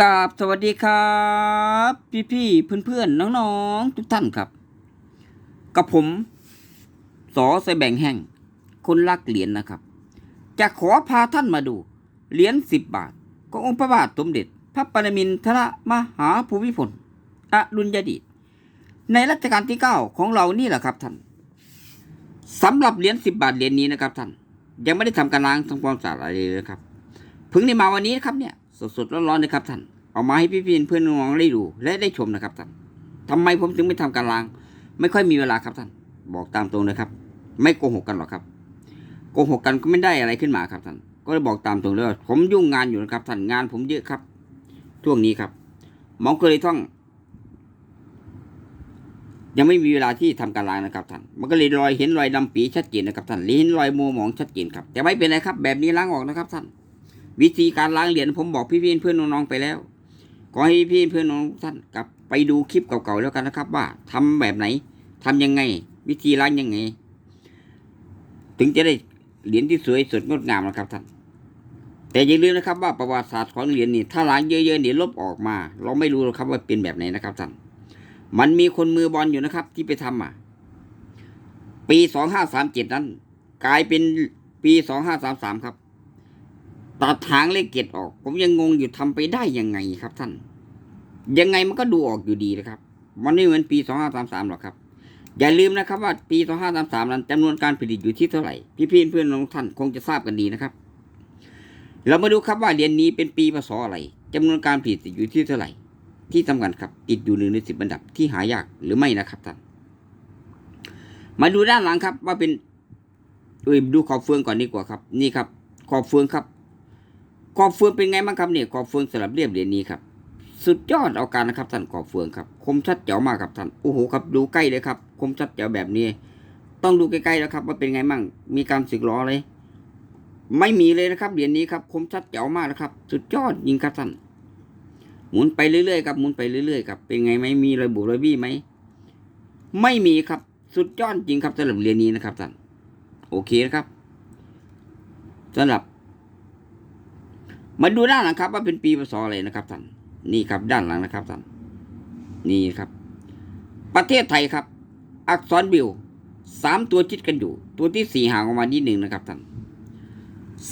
กราบสวัสดีครับ พี่พี่เพื่อนเพื่อนน้องๆ ทุกท่านครับ กับผมสอใส่แบ่งแห่ง คนรักเหรียญนะครับ จะขอพาท่านมาดู เหรียญสิบบาทขององค์พระบาทสมเด็จ พระปรมินทรมหาภูมิพลอดุลยเดชในรัชกาลที่เก้าของเรานี่แหละครับท่านสำหรับเหรียญสิบบาทเหรียญนี้นะครับท่านยังไม่ได้ทำการล้างทำความสะอาดอะไรเลยนะครับเพิ่งได้มาวันนี้นะครับเนี่ย สดๆร้อนๆนะครับท่านเอามาให้พี่ๆเพื่อนน้องได้ดูและได้ชมนะครับท่านทำไมผมถึงไม่ทำการล้าง ไม่ค่อยมีเวลาครับท่าน บอกตามตรงเลยครับ ไม่โกหกกันหรอกครับโกหกกันก็ไม่ได้อะไรขึ้นมาครับท่าน ก็เลยบอกตามตรงเลยว่าผมยุ่งงานอยู่นะครับท่านงานผมเยอะครับช่วงนี้ครับมองก็เลยต้อง ยังไม่มีเวลาที่ทำการล้างนะครับท่าน มันก็เลยรอยเห็นรอยดำปีชัดเจนนะครับท่านเห็นรอยมัวหมองชัดเจนครับแต่ไม่เป็นไรครับ แบบนี้ล้างออกนะครับท่าน วิธีการล้างเหรียญผมบอกพี่ๆเพื่อนน้องๆไปแล้วขอให้พี่เพื่อนน้องท่านกลับไปดูคลิปเก่าๆแล้วกันนะครับ ว่าทำแบบไหนทำยังไง วิธีล้างยังไง ถึงจะได้เหรียญที่สวยสดงดงามนะครับท่านแต่อย่าลืมนะครับว่าประวัติศาสตร์ของเหรียญนี่ถ้าล้างเยอะๆเดี๋ยลบออกมา เราไม่รู้หรอกครับว่าเป็นแบบไหนนะครับท่านมันมีคนมือบอลอยู่นะครับ ที่ไปทำอะปีสองห้าสามเจ็ดนั้น กลายเป็นปีสองห้าสามสามครับ ตัดหางเลขเกตออก ผมยังงงอยู่ทำไปได้ยังไงครับท่าน ยังไงมันก็ดูออกอยู่ดีนะครับ มันไม่เหมือนปีสองห้าสามสามหรอกครับ อย่าลืมนะครับว่าปีสองห้าสามสามนั้นจำนวนการผลิตอยู่ที่เท่าไหร่ พี่พี่เพื่อนน้องท่านคงจะทราบกันดีนะครับ เรามาดูครับว่าเรียญนี้เป็นปีพศอะไรจำนวนการผลิตอยู่ที่เท่าไหร่ ที่สำคัญครับ ติดอยู่หนึ่งในสิบอันดับที่หายากหรือไม่นะครับท่าน มาดูด้านหลังครับว่าเป็นดูขอบเฟืองก่อนดีกว่าครับ นี่ครับขอบเฟืองครับ ขอบเฟืองเป็นไงบ้างครับเนี่ยขอบเฟืองสลับเรียบเหรียญนี้ครับ สุดยอดเอาการนะครับท่านขอบเฟืองครับ คมชัดเจ๋วมากครับท่านโอ้โหครับดูใกล้เลยครับ คมชัดเจ๋วแบบนี้ ต้องดูใกล้ๆแล้วครับว่าเป็นไงบ้างมีการสึกล้อเลยไม่มีเลยนะครับเหรียญนี้ครับคมชัดเจ๋วมากนะครับ สุดยอดยิงครับท่านหมุนไปเรื่อยๆครับหมุนไปเรื่อยๆครับเป็นไงไหมมีรอยบุรอยบี้ไหมไม่มีครับสุดยอดจริงครับสำหรับเหรียญนี้นะครับท่านโอเคนะครับสำหรับ มาดูด้านหลังครับ ว่าเป็นปีพศอะไรนะครับท่านนี่ครับด้านหลังนะครับท่านนี่ครับ ประเทศไทยครับ อักษรบิวสามตัวชิดกันอยู่ ตัวที่สี่ห่างออกมานิดหนึ่งนะครับท่าน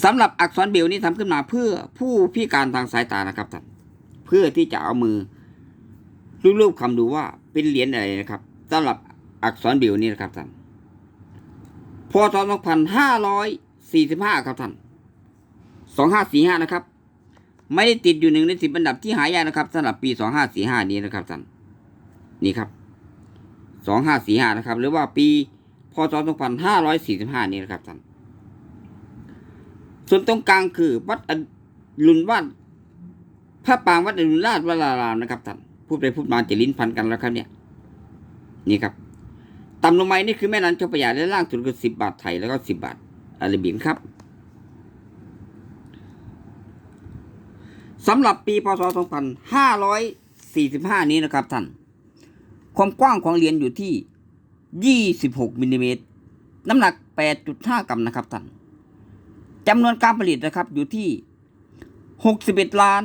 สำหรับอักษรบิวนี้ทำขึ้นมาเพื่อผู้พิการทางสายตานะครับท่านเพื่อที่จะเอามือรูปๆคำดูว่าเป็นเหรียญอะไรนะครับสำหรับอักษรบิวนี้นะครับท่านพศ2545 ครับท่านสองห้าสี่ห้านะครับ ไม่ได้ติดอยู่หนึ่งในสิบอันดับที่หายากนะครับสำหรับปีสองห้าสี่ห้านี้นะครับท่านนี่ครับสองห้าสี่ห้านะครับ หรือว่าปีพศสองพันห้าร้อยสี่สิบห้านี้นะครับท่านส่วนตรงกลางคือวัดอรุณวาดพระปางวัดอรุณราชวรารามนะครับท่านพูดไปพูดมาจะลิ้นพันกันแล้วครับเนี่ย นี่ครับต่ำลงมานี่คือแม่น้ำเจ้าพระยาและล่างสุดคือสิบบาทไทยแล้วก็สิบบาทอาราบียนครับ สำหรับปีพศ 2545 นี้นะครับท่าน ความกว้างของเหรียญอยู่ที่ 26มิลลิเมตรน้ำหนัก 8.5 กรัมนะครับท่านจำนวนการผลิตนะครับอยู่ที่ 61ล้าน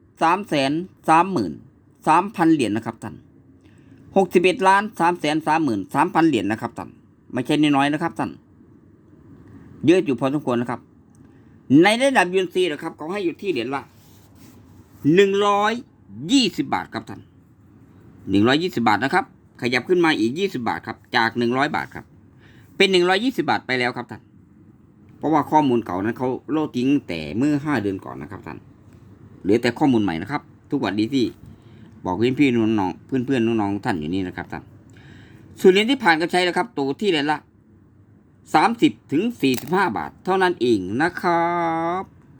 3แสน3หมื่น3พันเหรียญนะครับท่าน61ล้าน3แสน3หมื่น3พันเหรียญนะครับท่านไม่ใช่น้อยๆนะครับท่านเยอะอยู่พอสมควรนะครับ ในระดับยูนซีนะครับเขาให้อยู่ที่เหรียญละ หนึ่งร้อยยี่สิบาทครับท่านหนึ่งร้อยี่สิบาทนะครับ ขยับขึ้นมาอีกยี่สิบาทครับ จากหนึ่งร้อยบาทครับ เป็นหนึ่งร้อยี่สิบาทไปแล้วครับท่าน เพราะว่าข้อมูลเก่านั้นเขาโลดทิ้งแต่เมื่อห้าเดือนก่อนนะครับท่าน เหลือแต่ข้อมูลใหม่นะครับ ทุกวันดีที่บอกเพื่อนพี่น้องเพื่อนเพื่อนน้องๆท่านอยู่นี่นะครับท่านส่วนเรียญที่ผ่านการใช้แล้วครับ ตัวที่เรียญละสามสิบถึงสี่สิบห้าบาท เท่านั้นเองนะครับ